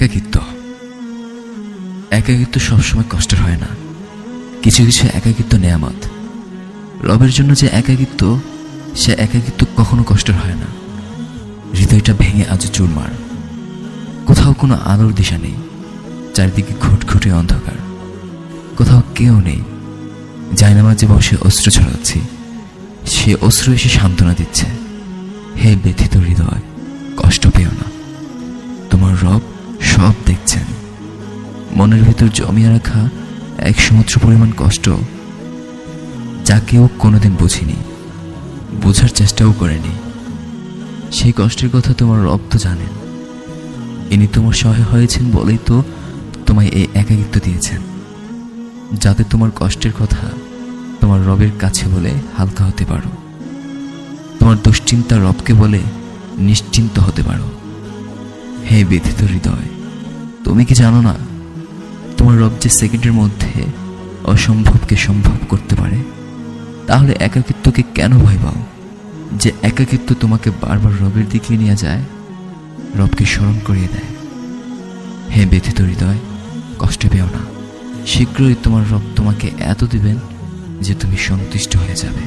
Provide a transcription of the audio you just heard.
একাকিত্ব। একাকিত্ব সবসময় কষ্টের হয় না। কিছু কিছু একাকিত্ব নেয়ামত। রবের জন্য যে একাকিত্ব, সে একাকিত্ব কখনো কষ্টের হয় না। হৃদয়টা ভেঙে আজ চুরমার। কোথাও কোনো আলোর দিশা নেই। চারিদিকে ঘুটঘুটে অন্ধকার। কোথাও কেউ নেই। জায়নামাজে বসে অস্ত্র ছড়াচ্ছি, সে অস্ত্র এসে সান্ত্বনা দিচ্ছে। হে ব্যথিত হৃদয়, কষ্ট পেও না। তোমার রব সব দেখছেন। মনের ভিতর জমিয়ে রাখা এক সমুদ্র পরিমাণ কষ্ট যা কেউ কোনোদিন বুঝিনি। বোঝার চেষ্টাও করেনি। সেই কষ্টের কথা তোমার রব তো জানেন। ইনি তোমার সহায় হয়েছেন বলেই তো তোমায় এই একাকিত্ব দিয়েছেন। যাতে তোমার কষ্টের কথা তোমার রবের কাছে বলে হালকা হতে পারো। তোমার দুশ্চিন্তা রবকে বলে নিশ্চিন্ত হতে পারো। হে ব্যথিত হৃদয় তুমি কি জানো না, তোমার রব যে সেকেন্ডের মধ্যে অসম্ভবকে সম্ভব করতে পারে? তাহলে একাকিত্বকে কেন ভয় পাও? যে একাকিত্ব তোমাকে বারবার রবের দিকে নিয়ে যায়, রবকে স্মরণ করিয়ে দেয়। হে ব্যথিত হৃদয়, কষ্ট পেও না। শীঘ্রই তোমার রব তোমাকে এত দিবেন যে তুমি সন্তুষ্ট হয়ে যাবে।